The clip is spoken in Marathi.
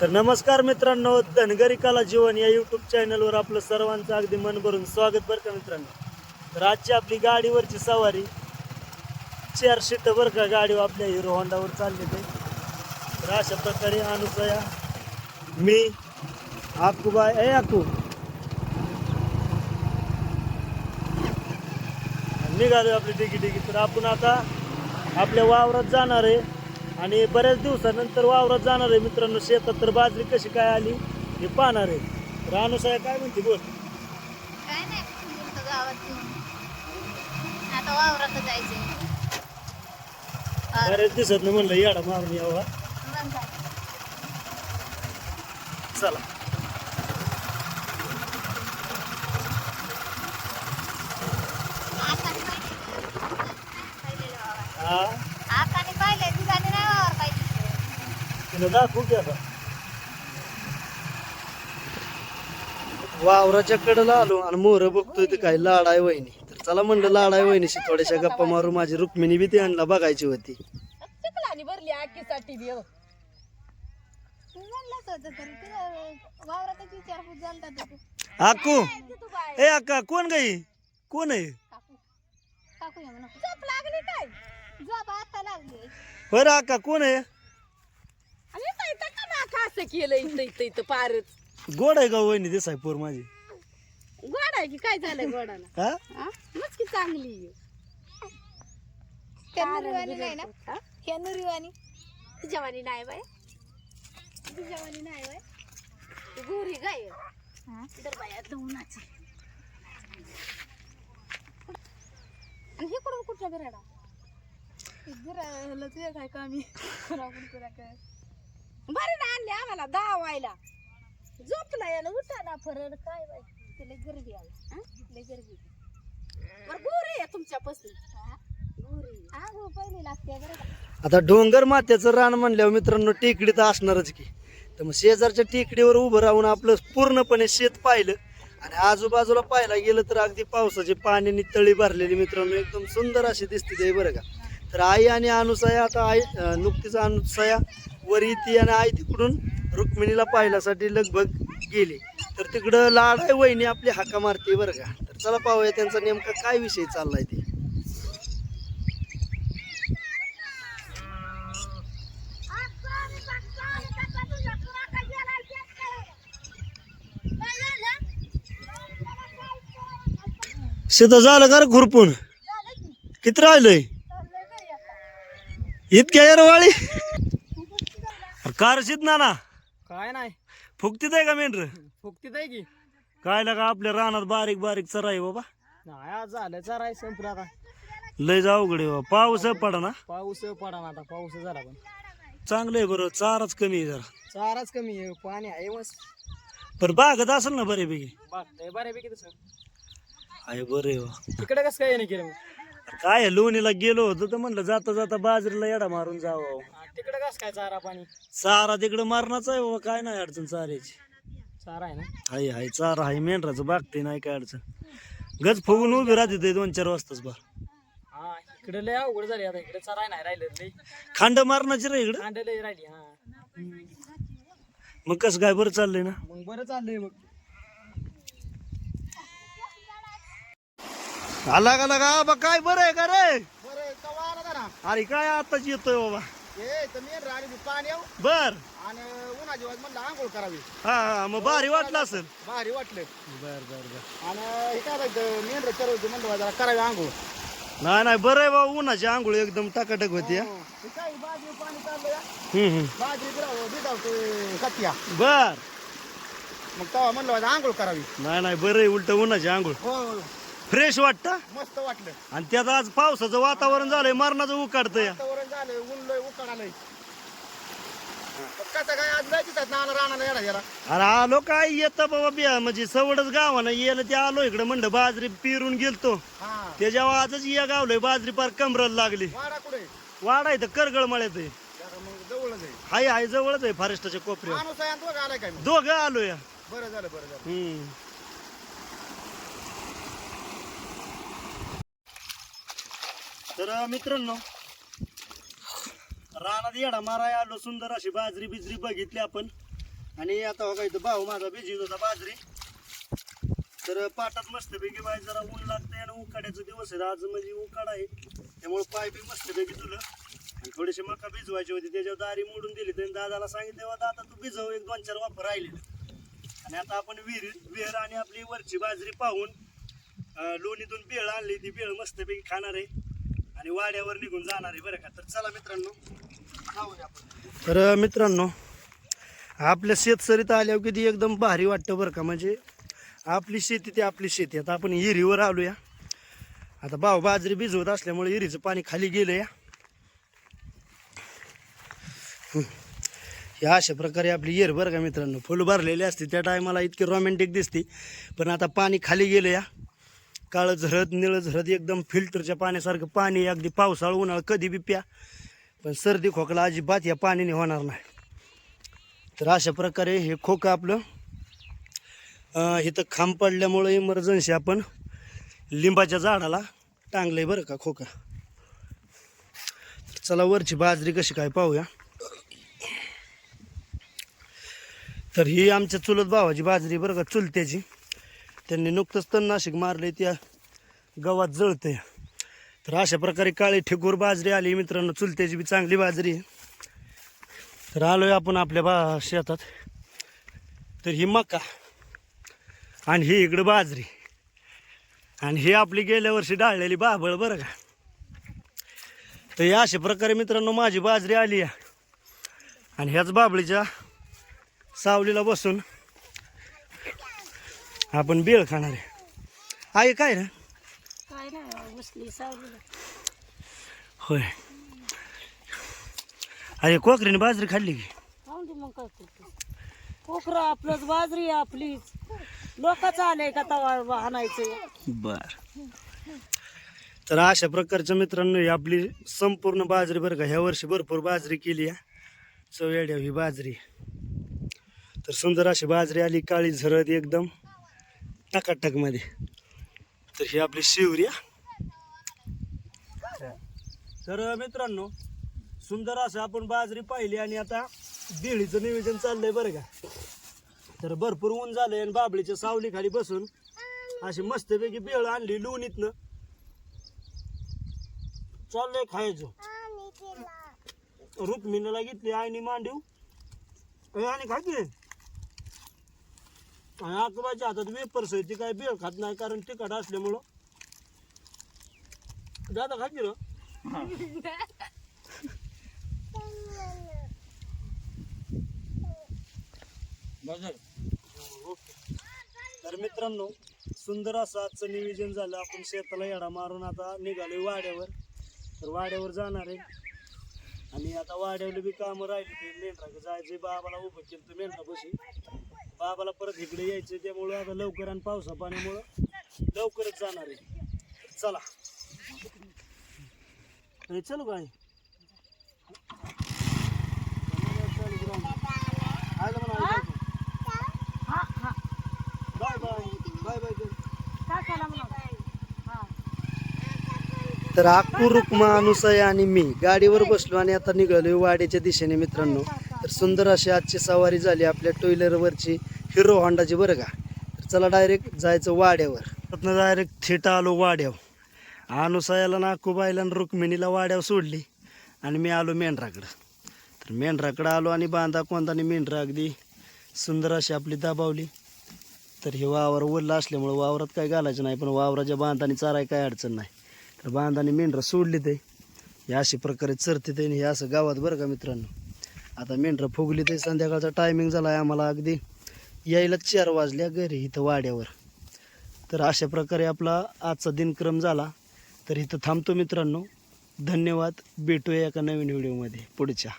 तर नमस्कार मित्रांनो धनगरी कला जीवन या यूट्यूब चॅनलवर आपलं सर्वांचं अगदी मन भरून स्वागत बरं का मित्रांनो? तर आजची आपली गाडीवरची सवारी चार सीट बरं का गाडीवर आपल्या हिरो होंडावर चालली ते तर अशा प्रकारे अनुसया मी आकुबाय ए आकू. निघालो आपली डिगी डिगी. तर आपण आता आपल्या वावरात जाणार आहे. आणि बऱ्याच दिवसानंतर वावरात जाणार आहे मित्रांनो. शेतात तर बाजरी कशी काय आली हे पाहणार आहे. तर अनुसया काय म्हणते बोल? काय नाही गावात आता वावरात बऱ्याच दिवसात म्हणलं येडा मारून यावा? चला. हा आकाने पाहिलंय, दिसाने नाही वावर पाहिजे. तिला दाखवू की आता वावराच्या कडेला आलो आणि मोर बघतोय ते काय लाड आहे वहिनी. तर चला म्हणलं लाड आहे वहिनीशी थोड्याशा गप्पा मारू. माझी रुक्मिणी बी बघायची होती. चिखलानी भरली तू म्हणलंच होतं तरी तुझं वावरातच विचारपूस झालता तू. आकू ए अक्का कोण गाई कोण आहे? काकू. काकू या म्हणा. झोप लागली काय? झोप आता लागली. बरं अक्का कोण आहे आणि ताई तर का नाका असं केलं इथं इथं इथं पारच. गोड आहे का वहिनी दिसाय पोर माझी? गोड आहे की काय झालं गोडाला? हा? हा? मस्की चांगली आहे. त्या नुरीवाणी नाही ना? हा? नुरीवाणी. तुझ्यावानी नाही बाय नाही ती गोरी गाय हा? तर बाया दोनाची आणि हे कुठून कुठला बिराडा तुझ्या काय कामी? बरं ना आणले आम्हाला दावायला झोपला याला उठा ना फरड काय बाई तिला गर्दी आली लय गर्दी बरं गोरी आहे तुमच्यापासून. गोरी. हो, पहिली लागते बरं का? आता डोंगर मात्याचं रान म्हणल्यावर मित्रांनो टेकडी तर असणारच की. तर मग शेजारच्या टेकडीवर उभं राहून आपलं पूर्णपणे शेत पाहिलं. आणि आजूबाजूला पाहायला गेलं तर अगदी पावसाची पाण्याने तळी भरलेली मित्रांनो एकदम सुंदर अशी दिसते ते बरं का? तर आई आणि अनुसया आता आई अं, नुकतीच अनुसया वर ती आणि आई तिकडून रुक्मिणीला पाहिल्यासाठी लगभग गेली. तर तिकडं लाडाय वहिनी आपली हाका मारते बरं का. तर चला पाहूया त्यांचा नेमका काय विषय चाललाय ते. शेत झालं का रे खुरपून? किती राहिलंय? इतक्या येरवाळी? कारशीत ना ना काय नाही. फुकतीत आहे का मेंढर? फुकतीत आहे की. काय लागा आपल्या रानात बारीक बारीक चरा आहे बाबा. नाही आज झालं चराय संपलं आता. लय जाऊ गडे बाबा. पाऊस पडा ना. पाऊस पडा ना आता. पाऊस झाला पण. चांगलं आहे बरं. चाराच कमी आहे जरा. चाराच कमी आहे. पाणी आहे मस्त पण बागत असेल ना बऱ्यापैकी? बघताय बऱ्यापैकी तसं. आहे बरं. तिकडे कसं काय नाही केलं? मग काय आहे, लोणीला गेलो होतो तर म्हणलं जाता जाता बाजरीला येडा मारून जावं. तिकडे कसं काय चारा पाणी? चारा तिकडं मारणाचा आहे बाबा काय नाही अडचण चाऱ्याची. चारा आहे ना? हाय हाय चारा हाय मेंढराचं बागते नाही काय अडचण. गज फुगून उभी राहते ते दोन चार वाजताच बा. हा इकडे लय अवघड झाली आता इकडे चारा नाही राहिलं लय. खांड मारणाची रे इकडं. कांडे लय राहिली हा. मग कसं काय बरं चाललंय ना? मग बरं चाललंय बघ. आला का लागा? बा काय बरं आहे का रे? बरं कवा आला ना अरे काय आताच येतोय बाबा. हे तर मी राहिली पाणी येऊ बर. आणि उन्हाची वाज म्हणलं आंघोळ करावी. हा हा मग भारी वाटलं असेल. भारी वाटलं. बर बर बर. आणि हे काय राहायचं मेंढर चरवते म्हणलं जरा करावी आंघोळ. नाही नाही बरं आहे बाबा उन्हाची आंघोळ एकदम टाकाटक होती हा. हे काय बाजरी पाणी चाललंय हम्म, हम्म. बाजरी बिदावते सत्या बर. मग तेव्हा म्हणलं माझं आंघोळ करावी. नाही नाही बरं आहे उलट उन्हाची आंघोळ. हो. फ्रेश वाटतं? मस्त वाटलं. आणि त्यात आज पावसाचं वातावरण झालंय मरणाचं उकाडतंय वातावरण झालं ऊन लय उकाड कसं काय आज राणाला अरे आलो काय येतं बाबा बिया म्हणजे सवडच गावानं येलं ते आलो इकडं म्हणलं बाजरी पिरून गेलतो. हा. त्याच्यावर आजच या गावलोय बाजरी पार कमराला लागली. वाडा कुठे? वाडा इथं करगळ मळ्यात आहे. जरा मग जवळच आहे. हाय हाय जवळच आहे फॉरेस्टच्या कोपऱ्यावर. माणूस आहे आणि तो आलाय काय मग? दोघं आलो या बरं झालं बरं झालं. हम्म. तर मित्रांनो रानात येडा माराय आलो सुंदर अशी बाजरी बिजरी बघितली आपण. आणि आता बघा इथं भाऊ माझा बिजी होता बाजरी. तर पाटात मस्तपैकी बाय जरा ऊन लागतंय आणि उकाड्याचा दिवस आहे. आज म्हणजे उकाडा आहे. त्यामुळे पाय बी मस्तपैकी तुला आणि थोडीशी मका भिजवायची होती. त्याच्यावर दारी मोडून दिली तर दादाला सांगितले "वा दादा तू भिजव. एक दोन चार वापर राहिलेलं. आणि आता आपण विहीर विहीर आणि आपली वरची बाजरी पाहून लोणीतून बेळ आणली. ती बेळ मस्तपैकी खाणार आहे. आणि वाड्यावर निघून जाणार आहे बरं का. तर चला मित्रांनो जाऊया आपण. तर मित्रांनो आपल्या शेतसरीत आल्यावर किती एकदम भारी वाटतं बरं का. म्हणजे आपली शेती ती आपली शेती. आता आपण हिरीवर आलोया. आता भाव बाजरी भिजवत असल्यामुळे हिरीचं पाणी खाली गेलं या या अशा प्रकारे आपली येर बरं का मित्रांनो. फुल भरलेली असते. त्या टायमाला इतकी रोमॅन्टिक दिसते. पण आता पाणी खाली गेलं या काळं झरत निळं झरत एकदम फिल्टरच्या पाण्यासारखं पाणी अगदी पावसाळा उन्हाळा कधी बी प्या. पण सर्दी खोकला अजिबात या पाण्याने होणार नाही. तर अशा प्रकारे हे खोकं आपलं इथं खांब पडल्यामुळं इमर्जन्सी आपण लिंबाच्या झाडाला टांगलंय बरं का खोका. चला वरची बाजरी कशी काय पाहूया. तर ही आमच्या चुलत भावाची बाजरी बरं का चुलत्याची. त्यांनी नुकतंच तणनाशक मारले त्या गव्हात जळते तर अशा प्रकारे काळी ठेकूर बाजरी आली. मित्रांनो चुलत्याची बी चांगली बाजरी आहे. तर आलोय आपण आपल्या बा शेतात. तर ही मका आणि ही इकडं बाजरी. आणि ही आपली गेल्या वर्षी डाळलेली बाबळ बरं का? तर या अशा प्रकारे मित्रांनो माझी बाजरी आली आहे. आणि ह्याच बाबळीच्या सावलीला बसून आपण बेळ खाणार आहे. काय रे? काय नाही होय. अरे कोकरीने बाजरी खाल्ली की? खाऊन दे मग काय करतो कोकरा आपलंच बाजरी आपलीच. लोकच आले का तवा आणायचं? बर. तर अशा प्रकारच्या मित्रांनो ही आपली संपूर्ण बाजरी बरं का ह्या वर्षी भरपूर बाजरी केली आहे. चवयाड्या ही बाजरी. तर सुंदर अशी बाजरी आली काळी झरत एकदम. टकाटकमध्ये तर ही आपली शिवरी आहे. तर मित्रांनो सुंदर असं आपण बाजरी पाहिली आणि आता बिळीचं नियोजन चाललंय बरं का. तर भरपूर ऊन झालंय आणि बाबळीच्या सावली खाली बसून अशी मस्तपैकी बेळ आणली लोणीतनं. चाललंय खायचं. रुक्मिणीला घेतली आईने मांडीव. आणि खा की आणि आजोबाच्या हातात वेपर्स आहे ती काय बेळ खात नाही कारण तिखट असल्यामुळं. दादा खाती की तर मित्रांनो सुंदर असं आजचं नियोजन झालं. आपण शेताला येडा मारून आता निघालोय वाड्यावर. तर वाड्यावर जाणार आहे. आणि आता वाड्यावर बी कामं राहिली ते. मेंढरा जायचं बाबाला उभं केलं तर मेंढरापाशी. बाबाला परत इकडे यायचं त्यामुळं आता लवकर आणि पावसा पाण्यामुळं लवकरच जाणार आहे. चला. अरे चलो काय बाय बाय. बाय बाय तर अक्कू रुक्मा अनुसय आणि मी गाडीवर बसलो आणि आता निघालोय वाड्याच्या दिशेने मित्रांनो. तर सुंदर अशी आजची सवारी झाली आपल्या टू व्हीलरवरची हिरो होंडाची बरं का? तर चला डायरेक्ट जायचं वाड्यावर. त्यातनं डायरेक्ट थिटा आलो वाड्यावर. अनुसायाला ना आणि रुक्मिणीला वाड्यावर सोडली आणि मी आलो मेंढराकडं. तर मेंढराकडं आलो आणि बांधा कोणतानी मेंढरा अगदी सुंदर अशी आपली दाबावली. तर हे वावर ओरलं असल्यामुळं वावरात काय घालायचं नाही पण वावराच्या बांधाने चाराय काय अडचण नाही. तर बांधाने मेंढरं सोडली ते. हे अशा प्रकारे चरते ते हे असं गावात बरं का मित्रांनो? आता मेंढरं फुगली ते. संध्याकाळचा टायमिंग झाला आहे आम्हाला अगदी यायला चार वाजल्या घरी इथं वाड्यावर. तर अशा प्रकारे आपला आजचा दिनक्रम झाला. तर इथं थांबतो मित्रांनो. धन्यवाद. भेटूया एका नवीन व्हिडिओमध्ये. पुढच्या.